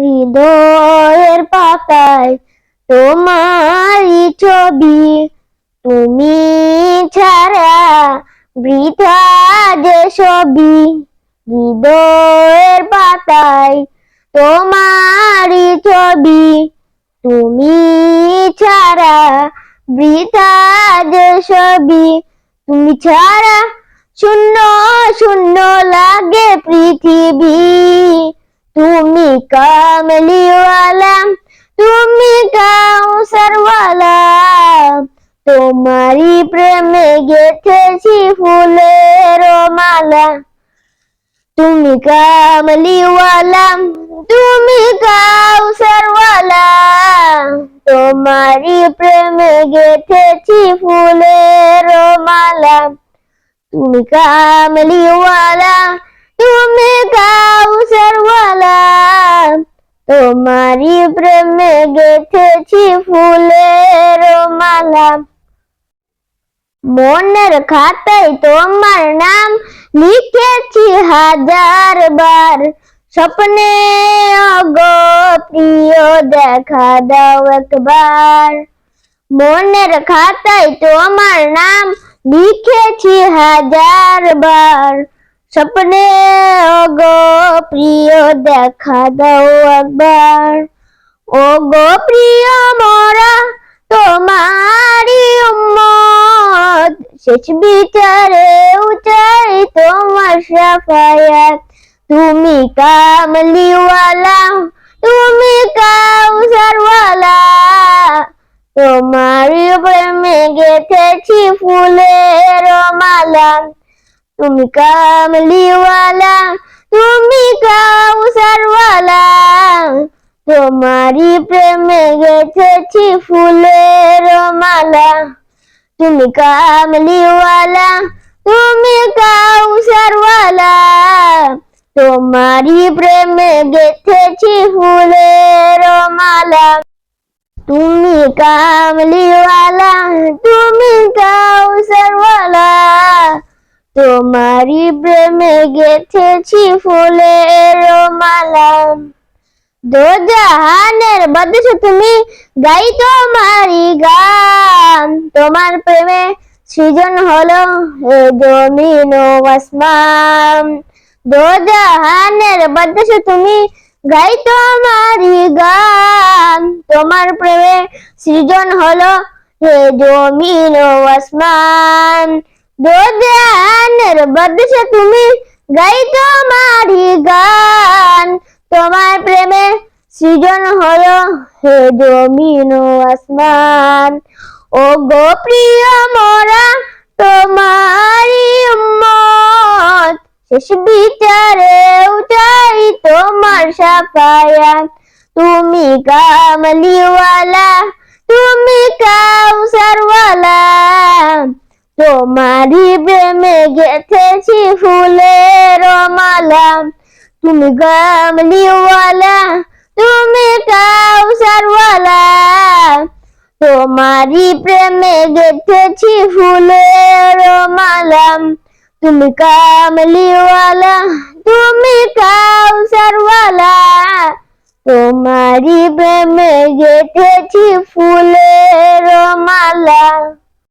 হৃদয়ের পাতায় তোমারই ছবি। তুমি ছাড়া বৃথা যে ছবি। হৃদয়ের পাতায় তোমারই ছবি। তুমি ছাড়া বৃথা যে ছবি। তুমি ছাড়া শূন্য শূন্য লাগে পৃথিবী। তুমি কামলিওয়ালা তুমি কাউসারওয়ালা তোমারই প্রেমে গেথেছি ফুলের মালা তুমি কামলিওয়ালা তুমি কাউসারওয়ালা তোমারই প্রেমে গেথেছি ফুলের মালা তুমি কামলিওয়ালা তুমি কাউসারওয়ালা মালা মনের খাতায় তোমার নাম লিখেছি হাজার বার স্বপ্নে প্রিয় দেখা দাও একবার মনের খাতায় তোমার নাম লিখেছি হাজার বার স্বপ্নে অগো প্রিয় দেখা দাও একবার ও গো প্রিয় মোরা শেষ বিচারে উচাই তোমার সাফায়াত। তুমি কামলিওয়ালা, তুমি কাউসারওয়ালা। তোমার প্রেমে গেথেছি ফুলের মালা। তুমি কামলিওয়ালা, তুমি কাউসারওয়ালা। তোমারই প্রেমে গেথেছি ফুলের মালা। তুমি কামলিওয়ালা, তুমি কাউসারওয়ালা। তোমারই প্রেমে গেথেছি ফুলের মালা। তুমি কামলিওয়ালা, তুমি কাউসারওয়ালা। তোমারই প্রেমে গেথেছি ফুলের মালা। দো জাহানের বাদশ তুমি গাই তোমারই গান। তোমার প্রেমে সৃজন হলো হে জমিন ও আসমান। দো জাহানের বাদশ তুমি গাই তোমারই গান। তোমার প্রেমে সৃজন হলো হে জমিন ও আসমান। দো জাহানের বাদশ তুমি গাই তোমারই গান। তোমার প্রেমে সৃজন হলো হে জমিন আসমান। ও গো প্রিয় মোরা, তোমারই উম্মত। শেষ বিচারে উঠাই তোমার সাফায়াত। তুমি কামলিওয়ালা, তুমি কাউসারওয়ালা। তোমারই প্রেমে গেথেছি ফুলের মালা। তুমি কামলিওয়ালা তুমি কাউসারওয়ালা তোমারই প্রেমে গেথেছি ফুলের মালা। তুমি কামলিওয়ালা তুমি কাউসারওয়ালা তোমারই প্রেমে গেথেছি ফুলের মালা।